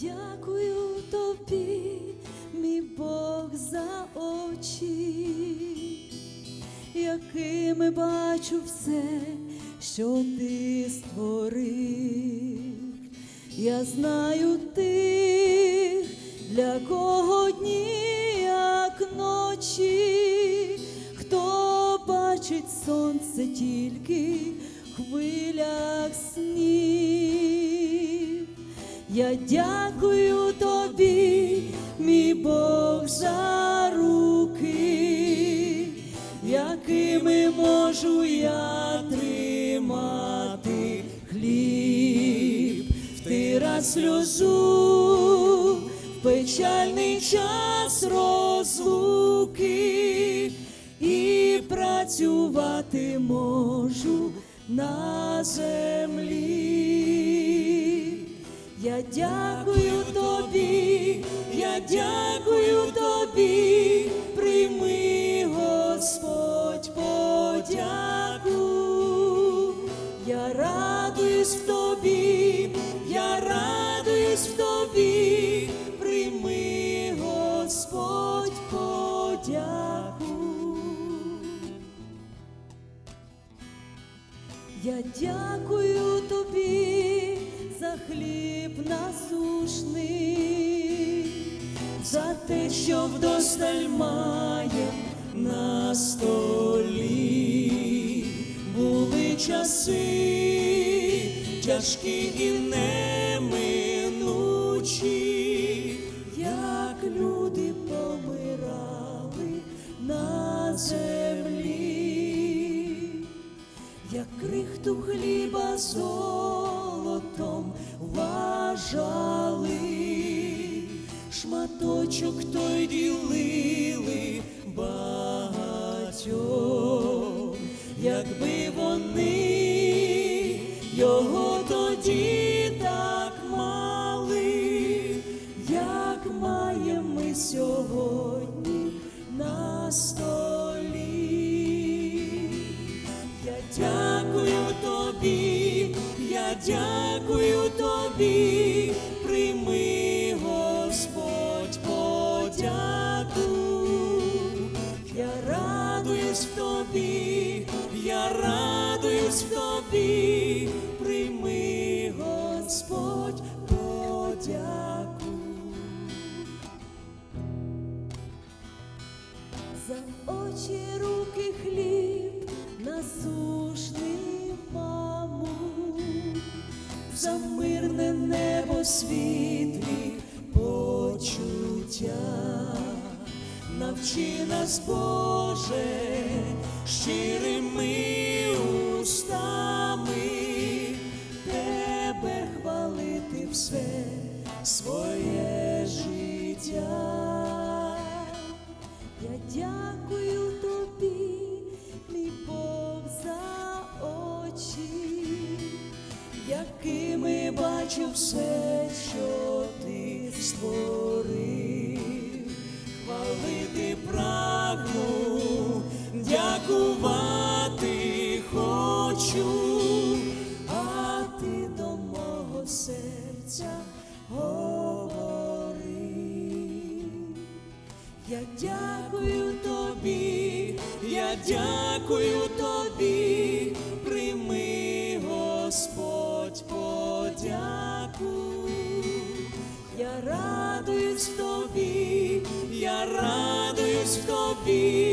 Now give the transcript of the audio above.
дякую тобі, мій Бог, за очі, якими бачу все, що ти створив. Я знаю тих, для кого дні, як ночі, хто бачить сонце тільки в хвилях снів. Я дякую тобі, мій Бог, за руки, якими можу я тримати хліб, втира сльозу в печальний час розлуки і працювати можу на землі. Я дякую тобі, я дякую тобі, прийми, Господь, подяку. Я радуюсь в тобі, я радуюсь в тобі, прийми, Господь, подяку. Я дякую тобі за хліб насушний, за те, що вдосталь має на столі. Були часи тяжкі і неминучі, як люди помирали на землі як крихту хліба золотом вважали, шматочок той ділили багатьом, якби вони його тоді так мали, як маємо ми сьогодні тобі, прийми, Господь, подяку. Я радуюсь в тобі, я радуюсь в тобі, прийми, Господь, подяку. За очі руки хліб мирне небо світлі почуття, навчи нас, Боже, щирими устами Тебе хвалити все своє життя. Я дякую тобі, мій Бог, за очі, якими бачу все, що ти створив. Хвалити прагну, дякувати хочу, а ти до мого серця говори. Я дякую тобі, я дякую тобі, радуюсь в тобі, я радуюсь в тобі,